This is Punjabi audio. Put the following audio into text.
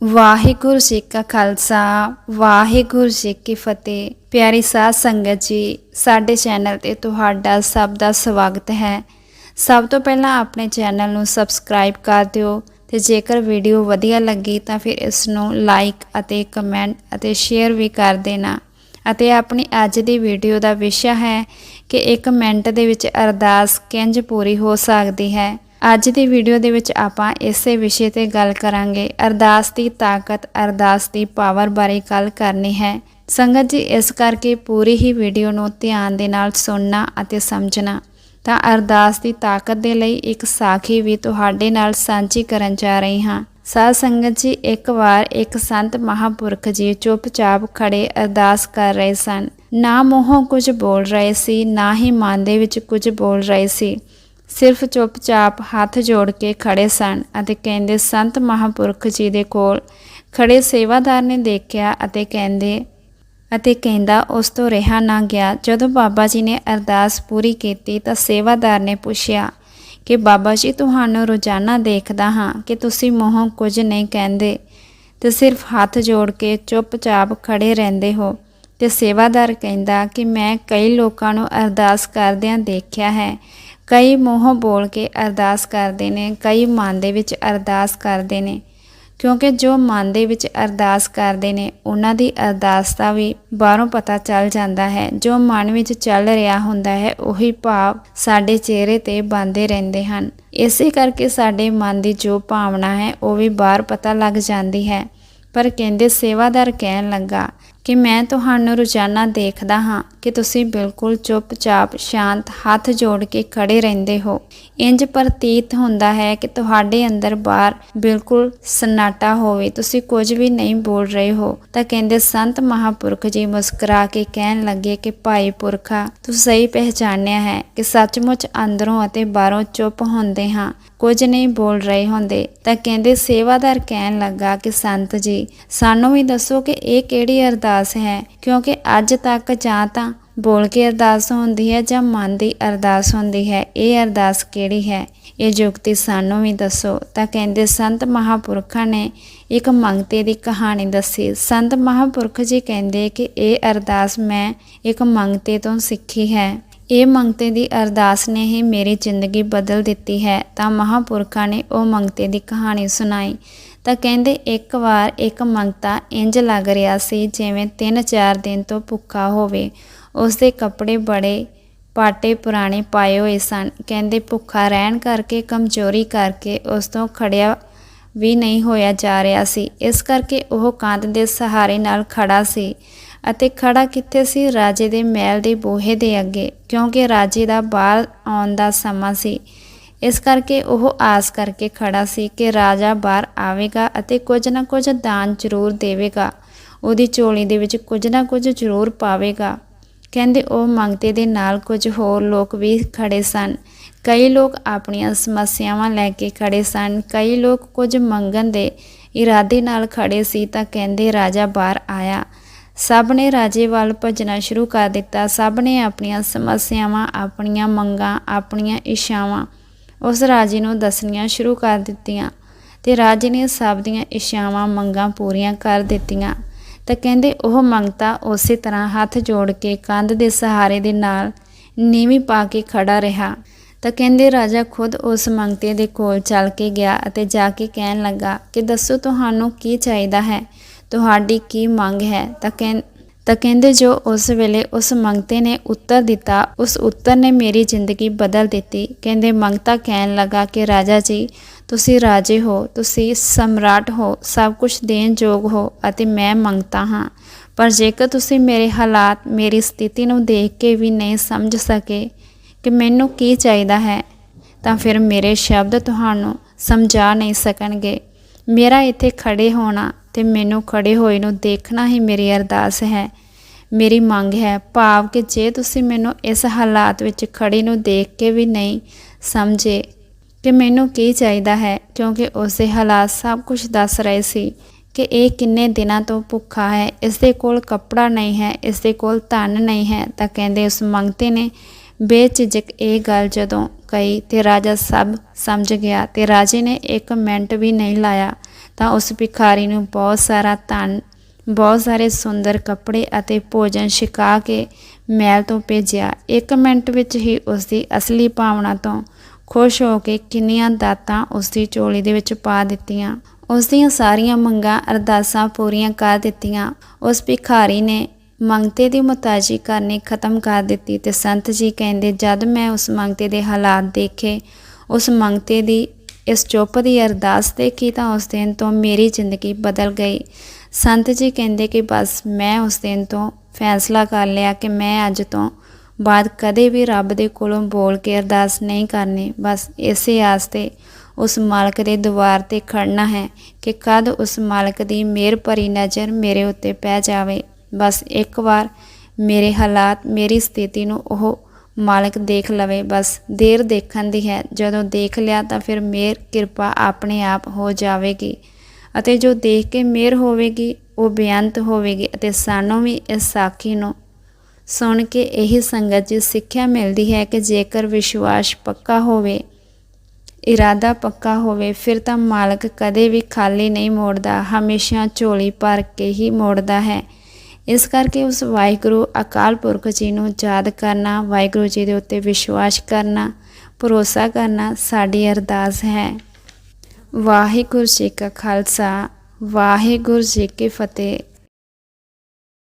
ਵਾਹਿਗੁਰੂ ਜੀ ਕਾ ਖਾਲਸਾ, ਵਾਹਿਗੁਰੂ ਜੀ ਕੀ ਫਤਿਹ। ਪਿਆਰੀ ਸਾਧ ਸੰਗਤ ਜੀ, ਸਾਡੇ ਚੈਨਲ ਤੇ ਤੁਹਾਡਾ ਸਭ ਦਾ ਸਵਾਗਤ ਹੈ। ਸਭ ਤੋਂ ਪਹਿਲਾਂ ਆਪਣੇ ਚੈਨਲ ਨੂੰ ਸਬਸਕ੍ਰਾਈਬ ਕਰ ਦਿਓ ਤੇ ਜੇਕਰ ਵੀਡੀਓ ਵਧੀਆ ਲੱਗੀ ਤਾਂ ਫਿਰ ਇਸ ਨੂੰ ਲਾਈਕ ਅਤੇ ਕਮੈਂਟ ਅਤੇ ਸ਼ੇਅਰ ਵੀ ਕਰ ਦੇਣਾ। ਅਤੇ ਆਪਣੀ ਅੱਜ ਦੀ ਵੀਡੀਓ ਦਾ ਵਿਸ਼ਾ ਹੈ ਕਿ ਇੱਕ ਮਿੰਟ ਦੇ ਵਿੱਚ ਅਰਦਾਸ ਕਿੰਜ ਪੂਰੀ ਹੋ ਸਕਦੀ ਹੈ। ਅੱਜ ਦੀ ਵੀਡੀਓ ਦੇ ਵਿੱਚ ਆਪਾਂ ਇਸੇ ਵਿਸ਼ੇ ਤੇ ਗੱਲ ਕਰਾਂਗੇ। ਅਰਦਾਸ ਦੀ ਤਾਕਤ, ਅਰਦਾਸ ਦੀ ਪਾਵਰ ਬਾਰੇ ਗੱਲ ਕਰਨੀ ਹੈ। ਸੰਗਤ ਜੀ, ਇਸ ਕਰਕੇ ਪੂਰੀ ਹੀ ਵੀਡੀਓ ਨੂੰ ਧਿਆਨ ਦੇ ਨਾਲ ਸੁਣਨਾ ਅਤੇ ਸਮਝਣਾ। ਤਾਂ ਅਰਦਾਸ ਦੀ ਤਾਕਤ ਦੇ ਲਈ ਇੱਕ ਸਾਖੀ ਵੀ ਤੁਹਾਡੇ ਨਾਲ ਸਾਂਝੀ ਕਰਨ ਜਾ ਰਹੀ ਹਾਂ। ਸਾਧ ਸੰਗਤ ਜੀ, ਇੱਕ ਵਾਰ ਇੱਕ ਸੰਤ ਮਹਾਪੁਰਖ ਜੀ ਚੁੱਪਚਾਪ ਖੜੇ ਅਰਦਾਸ ਕਰ ਰਹੇ ਸਨ। ਨਾ ਮੂੰਹੋਂ ਕੁਝ ਬੋਲ ਰਹੇ ਸੀ, ਨਾ ਹੀ ਮਨ ਦੇ ਵਿੱਚ ਕੁਝ ਬੋਲ ਰਹੇ ਸੀ। ਸਿਰਫ ਚੁੱਪਚਾਪ ਹੱਥ ਜੋੜ ਕੇ ਖੜੇ ਸਨ ਅਤੇ ਕਹਿੰਦੇ, ਸੰਤ ਮਹਾਪੁਰਖ ਜੀ ਦੇ ਕੋਲ ਖੜੇ ਸੇਵਾਦਾਰ ਨੇ ਦੇਖਿਆ ਅਤੇ ਕਹਿੰਦੇ, ਅਤੇ ਕਹਿੰਦਾ, ਉਸ ਤੋਂ ਰਿਹਾ ਨਾ ਗਿਆ। ਜਦੋਂ ਬਾਬਾ ਜੀ ਨੇ ਅਰਦਾਸ ਪੂਰੀ ਕੀਤੀ ਤਾਂ ਸੇਵਾਦਾਰ ਨੇ ਪੁੱਛਿਆ ਕਿ, ਬਾਬਾ ਜੀ, ਤੁਹਾਨੂੰ ਰੋਜ਼ਾਨਾ ਦੇਖਦਾ ਹਾਂ ਕਿ ਤੁਸੀਂ ਮੂੰਹੋਂ ਕੁਝ ਨਹੀਂ ਕਹਿੰਦੇ ਤੇ ਸਿਰਫ ਹੱਥ ਜੋੜ ਕੇ ਚੁੱਪਚਾਪ ਖੜੇ ਰਹਿੰਦੇ ਹੋ। ਤੇ ਸੇਵਾਦਾਰ ਕਹਿੰਦਾ ਕਿ ਮੈਂ ਕਈ ਲੋਕਾਂ ਨੂੰ ਅਰਦਾਸ ਕਰਦਿਆਂ ਦੇਖਿਆ ਹੈ ਕਈ ਮੂੰਹੋਂ ਬੋਲ ਕੇ ਅਰਦਾਸ ਕਰਦੇ ਨੇ, ਕਈ ਮਨ ਦੇ ਵਿੱਚ ਅਰਦਾਸ ਕਰਦੇ ਨੇ। ਕਿਉਂਕਿ ਜੋ ਮਨ ਦੇ ਵਿੱਚ ਅਰਦਾਸ ਕਰਦੇ ਨੇ, ਉਹਨਾਂ ਦੀ ਅਰਦਾਸ ਦਾ ਵੀ ਬਾਹਰੋਂ ਪਤਾ ਚੱਲ ਜਾਂਦਾ ਹੈ। ਜੋ ਮਨ ਵਿੱਚ ਚੱਲ ਰਿਹਾ ਹੁੰਦਾ ਹੈ, ਉਹੀ ਭਾਵ ਸਾਡੇ ਚਿਹਰੇ ਤੇ ਬੰਦੇ ਰਹਿੰਦੇ ਹਨ। ਇਸੇ ਕਰਕੇ ਸਾਡੇ ਮਨ ਦੀ ਜੋ ਭਾਵਨਾ ਹੈ, ਉਹ ਵੀ ਬਾਹਰ ਪਤਾ ਲੱਗ ਜਾਂਦੀ ਹੈ। ਪਰ ਕਹਿੰਦੇ ਸੇਵਾਦਾਰ ਕਹਿਣ ਲੱਗਾ ਕਿ ਮੈਂ ਤੁਹਾਨੂੰ ਰੋਜ਼ਾਨਾ ਦੇਖਦਾ ਹਾਂ ਕਿ ਤੁਸੀਂ ਬਿਲਕੁਲ ਚੁੱਪਚਾਪ, ਸ਼ਾਂਤ ਹੱਥ ਜੋੜ ਕੇ ਖੜੇ ਰਹਿੰਦੇ ਹੋ। ਇੰਜ ਪ੍ਰਤੀਤ ਹੁੰਦਾ ਹੈ ਕਿ ਤੁਹਾਡੇ ਅੰਦਰ ਬਾਹਰ ਬਿਲਕੁਲ ਸਨਾਟਾ ਹੋਵੇ। ਤੁਸੀਂ ਕੁਝ ਵੀ ਨਹੀਂ ਬੋਲ ਰਹੇ ਹੋ। ਤਾਂ ਕਹਿੰਦੇ ਸੰਤ ਮਹਾਪੁਰਖ ਜੀ ਮੁਸਕਰਾ ਕੇ ਕਹਿਣ ਲੱਗੇ ਕਿ, ਭਾਈ ਪੁਰਖਾ, ਤੂੰ ਸਹੀ ਪਹਿਚਾਨਿਆ ਹੈ ਕਿ ਸੱਚਮੁੱਚ ਅੰਦਰੋਂ ਅਤੇ ਬਾਹਰੋਂ ਚੁੱਪ ਹੁੰਦੇ ਹਾਂ, ਕੁਝ ਨਹੀਂ ਬੋਲ ਰਹੇ ਹੁੰਦੇ। ਤਾਂ ਕਹਿੰਦੇ ਸੇਵਾਦਾਰ ਕਹਿਣ ਲੱਗਾ ਕਿ, ਸੰਤ ਜੀ, ਸਾਨੂੰ ਵੀ ਦੱਸੋ ਕਿ ਇਹ ਕਿਹੜੀ ਅਰਦਾਸ ਹੈ। ਕਿਉਂਕਿ ਅੱਜ ਤੱਕ ਜਾਂ ਤਾਂ ਬੋਲ ਕੇ ਅਰਦਾਸ ਹੁੰਦੀ ਹੈ ਜਾਂ ਮਨ ਦੀ ਅਰਦਾਸ ਹੁੰਦੀ ਹੈ। ਇਹ ਅਰਦਾਸ ਕਿਹੜੀ ਹੈ? ਇਹ ਜੁਗਤੀ ਸਾਨੂੰ ਵੀ ਦੱਸੋ। ਤਾਂ ਕਹਿੰਦੇ ਸੰਤ ਮਹਾਪੁਰਖਾਂ ਨੇ ਇੱਕ ਮੰਗਤੇ ਦੀ ਕਹਾਣੀ ਦੱਸੀ। ਸੰਤ ਮਹਾਪੁਰਖ ਜੀ ਕਹਿੰਦੇ ਕਿ ਇਹ ਅਰਦਾਸ ਮੈਂ ਇੱਕ ਮੰਗਤੇ ਤੋਂ ਸਿੱਖੀ ਹੈ। ਇਹ ਮੰਗਤੇ ਦੀ ਅਰਦਾਸ ਨੇ ਹੀ ਮੇਰੀ ਜ਼ਿੰਦਗੀ ਬਦਲ ਦਿੱਤੀ ਹੈ। ਤਾਂ ਮਹਾਪੁਰਖਾਂ ਨੇ ਉਹ ਮੰਗਤੇ ਦੀ ਕਹਾਣੀ ਸੁਣਾਈ। ਤਾਂ ਕਹਿੰਦੇ ਇੱਕ ਵਾਰ ਇੱਕ ਮੰਗਤਾ ਇੰਜ ਲੱਗ ਰਿਹਾ ਸੀ ਜਿਵੇਂ 3-4 ਦਿਨ ਤੋਂ ਭੁੱਖਾ ਹੋਵੇ। ਉਸ ਦੇ ਕੱਪੜੇ ਬੜੇ ਪਾਟੇ ਪੁਰਾਣੇ ਪਾਏ ਹੋਏ ਸਨ। ਕਹਿੰਦੇ ਭੁੱਖਾ ਰਹਿਣ ਕਰਕੇ, ਕਮਜ਼ੋਰੀ ਕਰਕੇ ਉਸ ਤੋਂ ਖੜਿਆ ਵੀ ਨਹੀਂ ਹੋਇਆ ਜਾ ਰਿਹਾ ਸੀ। ਇਸ ਕਰਕੇ ਉਹ ਕੰਧ ਦੇ ਸਹਾਰੇ ਨਾਲ ਖੜਾ ਸੀ ਅਤੇ ਖੜਾ ਕਿੱਥੇ ਸੀ? ਰਾਜੇ ਦੇ ਮਹਿਲ ਦੇ ਬੂਹੇ ਦੇ ਅੱਗੇ, ਕਿਉਂਕਿ ਰਾਜੇ ਦਾ ਬਾਹਰ ਆਉਣ ਦਾ ਸਮਾਂ ਸੀ। ਇਸ ਕਰਕੇ ਉਹ ਆਸ ਕਰਕੇ ਖੜਾ ਸੀ ਕਿ ਰਾਜਾ ਬਾਹਰ ਆਵੇਗਾ ਅਤੇ ਕੁਝ ਨਾ ਕੁਝ ਦਾਨ ਜ਼ਰੂਰ ਦੇਵੇਗਾ। ਉਹਦੀ ਝੋਲੀ ਦੇ ਵਿੱਚ ਕੁਝ ਨਾ ਕੁਝ ਜ਼ਰੂਰ ਪਾਵੇਗਾ। ਕਹਿੰਦੇ ਉਹ ਮੰਗਤੇ ਦੇ ਨਾਲ ਕੁਝ ਹੋਰ ਲੋਕ ਵੀ ਖੜੇ ਸਨ। ਕਈ ਲੋਕ ਆਪਣੀਆਂ ਸਮੱਸਿਆਵਾਂ ਲੈ ਕੇ ਖੜੇ ਸਨ। ਕਈ ਲੋਕ ਕੁਝ ਮੰਗਣ ਦੇ ਇਰਾਦੇ ਨਾਲ ਖੜੇ ਸੀ ਤਾਂ ਕਹਿੰਦੇ ਰਾਜਾ ਬਾਹਰ ਆਇਆ। ਸਭ ਨੇ ਰਾਜੇ ਵੱਲ ਭੱਜਣਾ ਸ਼ੁਰੂ ਕਰ ਦਿੱਤਾ। ਸਭ ਨੇ ਆਪਣੀਆਂ ਸਮੱਸਿਆਵਾਂ, ਆਪਣੀਆਂ ਮੰਗਾਂ, ਆਪਣੀਆਂ ਇੱਛਾਵਾਂ ਉਸ ਰਾਜੇ ਨੂੰ ਦੱਸਣੀਆਂ ਸ਼ੁਰੂ ਕਰ ਦਿੱਤੀਆਂ ਤੇ ਰਾਜੇ ਨੇ ਸਭ ਦੀਆਂ ਇੱਛਾਵਾਂ ਮੰਗਾਂ ਪੂਰੀਆਂ ਕਰ ਦਿੱਤੀਆਂ। ਤਾਂ ਕਹਿੰਦੇ ਉਹ ਮੰਗਤਾ ਉਸੇ ਤਰ੍ਹਾਂ ਹੱਥ ਜੋੜ ਕੇ ਕੰਧ ਦੇ ਸਹਾਰੇ ਦੇ ਨਾਲ ਨੀਵੀਂ ਪਾ ਕੇ ਖੜਾ ਰਿਹਾ। ਤਾਂ ਕਹਿੰਦੇ ਰਾਜਾ ਖੁਦ ਉਸ ਮੰਗਤੇ ਦੇ ਕੋਲ ਚੱਲ ਕੇ ਗਿਆ ਅਤੇ ਜਾ ਕੇ ਕਹਿਣ ਲੱਗਾ ਕਿ ਦੱਸੋ ਤੁਹਾਨੂੰ ਕੀ ਚਾਹੀਦਾ ਹੈ? ਤੁਹਾਡੀ ਕੀ ਮੰਗ ਹੈ? ਤਾਂ ਕਹਿੰ ਤਾਂ ਕਹਿੰਦੇ ਜੋ ਉਸ ਵੇਲੇ ਉਸ ਮੰਗਤੇ ਨੇ ਉੱਤਰ ਦਿੱਤਾ, ਉਸ ਉੱਤਰ ਨੇ ਮੇਰੀ ਜ਼ਿੰਦਗੀ ਬਦਲ ਦਿੱਤੀ। ਕਹਿੰਦੇ, ਮੰਗਤਾ ਕਹਿਣ ਲੱਗਾ ਕਿ, ਰਾਜਾ ਜੀ, ਤੁਸੀਂ ਰਾਜੇ ਹੋ, ਤੁਸੀਂ ਸਮਰਾਟ ਹੋ, ਸਭ ਕੁਝ ਦੇਣ ਯੋਗ ਹੋ ਅਤੇ ਮੈਂ ਮੰਗਤਾ ਹਾਂ। ਪਰ ਜੇਕਰ ਤੁਸੀਂ ਮੇਰੇ ਹਾਲਾਤ, ਮੇਰੀ ਸਥਿਤੀ ਨੂੰ ਦੇਖ ਕੇ ਵੀ ਨਹੀਂ ਸਮਝ ਸਕੇ ਕਿ ਮੈਨੂੰ ਕੀ ਚਾਹੀਦਾ ਹੈ, ਤਾਂ ਫਿਰ ਮੇਰੇ ਸ਼ਬਦ ਤੁਹਾਨੂੰ ਸਮਝਾ ਨਹੀਂ ਸਕਣਗੇ। ਮੇਰਾ ਇੱਥੇ ਖੜੇ ਹੋਣਾ ਤੇ ਮੈਨੂੰ ਖੜੇ ਹੋਏ ਨੂੰ ਦੇਖਣਾ ਹੀ ਮੇਰੀ ਅਰਦਾਸ ਹੈ। ਮੇਰੀ ਮੰਗ ਹੈ, ਭਾਵ ਕਿ ਜੇ ਤੁਸੀਂ ਮੈਨੂੰ ਇਸ ਹਾਲਾਤ ਵਿੱਚ ਖੜੀ ਨੂੰ ਦੇਖ ਕੇ ਵੀ ਨਹੀਂ ਸਮਝੇ ਕਿ ਮੈਨੂੰ ਕੀ ਚਾਹੀਦਾ ਹੈ, ਕਿਉਂਕਿ ਉਸ ਹਾਲਾਤ ਸਭ ਕੁਝ ਦੱਸ ਰਹੇ ਸੀ ਕਿ ਇਹ ਕਿੰਨੇ ਦਿਨਾਂ ਤੋਂ ਭੁੱਖਾ ਹੈ, ਇਸ ਦੇ ਕੋਲ ਕੱਪੜਾ ਨਹੀਂ ਹੈ, ਇਸ ਦੇ ਕੋਲ ਧਨ ਨਹੀਂ ਹੈ, ਤਾਂ ਕਹਿੰਦੇ ਉਸ ਮੰਗਤੇ ਨੇ ਬੇਚਿਜਕ ਇਹ ਗੱਲ ਜਦੋਂ ਕਹੀ ਤੇ ਰਾਜਾ ਸਭ ਸਮਝ ਗਿਆ ਤੇ ਰਾਜੇ ਨੇ ਇੱਕ ਮਿੰਟ ਵੀ ਨਹੀਂ ਲਾਇਆ। ਤਾਂ ਉਸ ਭਿਖਾਰੀ ਨੂੰ ਬਹੁਤ ਸਾਰਾ ਧਨ, ਬਹੁਤ ਸਾਰੇ ਸੁੰਦਰ ਕੱਪੜੇ ਅਤੇ ਭੋਜਨ ਛਕਾ ਕੇ ਮਹਿਲ ਤੋਂ ਭੇਜਿਆ। ਇੱਕ ਮਿੰਟ ਵਿੱਚ ਹੀ ਉਸ ਦੀ ਅਸਲੀ ਭਾਵਨਾ ਤੋਂ ਖੁਸ਼ ਹੋ ਕੇ ਕਿੰਨੀਆਂ ਦਾਤਾਂ ਉਸ ਦੀ ਝੋਲੀ ਦੇ ਵਿੱਚ ਪਾ ਦਿੱਤੀਆਂ। ਉਸ ਦੀਆਂ ਸਾਰੀਆਂ ਮੰਗਾਂ ਅਰਦਾਸਾਂ ਪੂਰੀਆਂ ਕਰ ਦਿੱਤੀਆਂ। ਉਸ ਭਿਖਾਰੀ ਨੇ ਮੰਗਤੇ ਦੀ ਮੁਤਾਜੀ ਕਰਨੀ ਖਤਮ ਕਰ ਦਿੱਤੀ ਤੇ ਸੰਤ ਜੀ ਕਹਿੰਦੇ, ਜਦ ਮੈਂ ਉਸ ਮੰਗਤੇ ਦੇ ਹਾਲਾਤ ਦੇਖੇ, ਉਸ ਮੰਗਤੇ ਦੀ ਇਸ ਚੁੱਪ ਦੀ ਅਰਦਾਸ ਦੇਖੀ ਤਾਂ ਉਸ ਦਿਨ ਤੋਂ ਮੇਰੀ ਜ਼ਿੰਦਗੀ ਬਦਲ ਗਈ। ਸੰਤ ਜੀ ਕਹਿੰਦੇ ਕਿ ਬਸ ਮੈਂ ਉਸ ਦਿਨ ਤੋਂ ਫੈਸਲਾ ਕਰ ਲਿਆ ਕਿ ਮੈਂ ਅੱਜ ਤੋਂ ਬਾਅਦ ਕਦੇ ਵੀ ਰੱਬ ਦੇ ਕੋਲੋਂ ਬੋਲ ਕੇ ਅਰਦਾਸ ਨਹੀਂ ਕਰਨੀ। ਬਸ ਇਸੇ ਆਸ ਉਸ ਮਾਲਕ ਦੇ ਦੁਆਰ ਤੇ ਖੜਨਾ ਹੈ ਕਿ ਕਦ ਉਸ ਮਾਲਕ ਦੀ ਮਿਹਰ ਭਰੀ ਨਜ਼ਰ ਮੇਰੇ ਉੱਤੇ ਪੈ ਜਾਵੇ। ਬਸ ਇੱਕ ਵਾਰ ਮੇਰੇ ਹਾਲਾਤ, ਮੇਰੀ ਸਥਿਤੀ ਨੂੰ ਉਹ ਮਾਲਕ ਦੇਖ ਲਵੇ, ਬਸ ਦੇਰ ਦੇਖਣ ਦੀ ਹੈ। ਜਦੋਂ ਦੇਖ ਲਿਆ ਤਾਂ ਫਿਰ ਮਿਹਰ ਕਿਰਪਾ ਆਪਣੇ ਆਪ ਹੋ ਜਾਵੇਗੀ। ਅਤੇ ਜੋ ਦੇਖ ਕੇ ਮਿਹਰ ਹੋਵੇਗੀ, ਉਹ ਬੇਅੰਤ ਹੋਵੇਗੀ ਅਤੇ ਸਾਨੂੰ ਵੀ ਇਸ ਸਾਖੀ ਨੂੰ ਸੁਣ ਕੇ ਇਹੀ ਸੰਗਤ ਜੀ ਸਿੱਖਿਆ ਮਿਲਦੀ ਹੈ ਕਿ ਜੇਕਰ ਵਿਸ਼ਵਾਸ ਪੱਕਾ ਹੋਵੇ, ਇਰਾਦਾ ਪੱਕਾ ਹੋਵੇ, ਫਿਰ ਤਾਂ ਮਾਲਕ ਕਦੇ ਵੀ ਖਾਲੀ ਨਹੀਂ ਮੋੜਦਾ, ਹਮੇਸ਼ਾ ਝੋਲੀ ਭਰ ਕੇ ਹੀ ਮੋੜਦਾ ਹੈ। ਇਸ ਕਰਕੇ ਉਸ ਵਾਹਿਗੁਰੂ ਅਕਾਲ ਪੁਰਖ ਜੀ ਨੂੰ ਯਾਦ ਕਰਨਾ, ਵਾਹਿਗੁਰੂ ਜੀ ਦੇ ਉੱਤੇ ਵਿਸ਼ਵਾਸ ਕਰਨਾ, ਭਰੋਸਾ ਕਰਨਾ ਸਾਡੀ ਅਰਦਾਸ ਹੈ। ਵਾਹਿਗੁਰੂ ਜੀ ਕਾ ਖਾਲਸਾ, ਵਾਹਿਗੁਰੂ ਜੀ ਕੀ ਫਤਿਹ।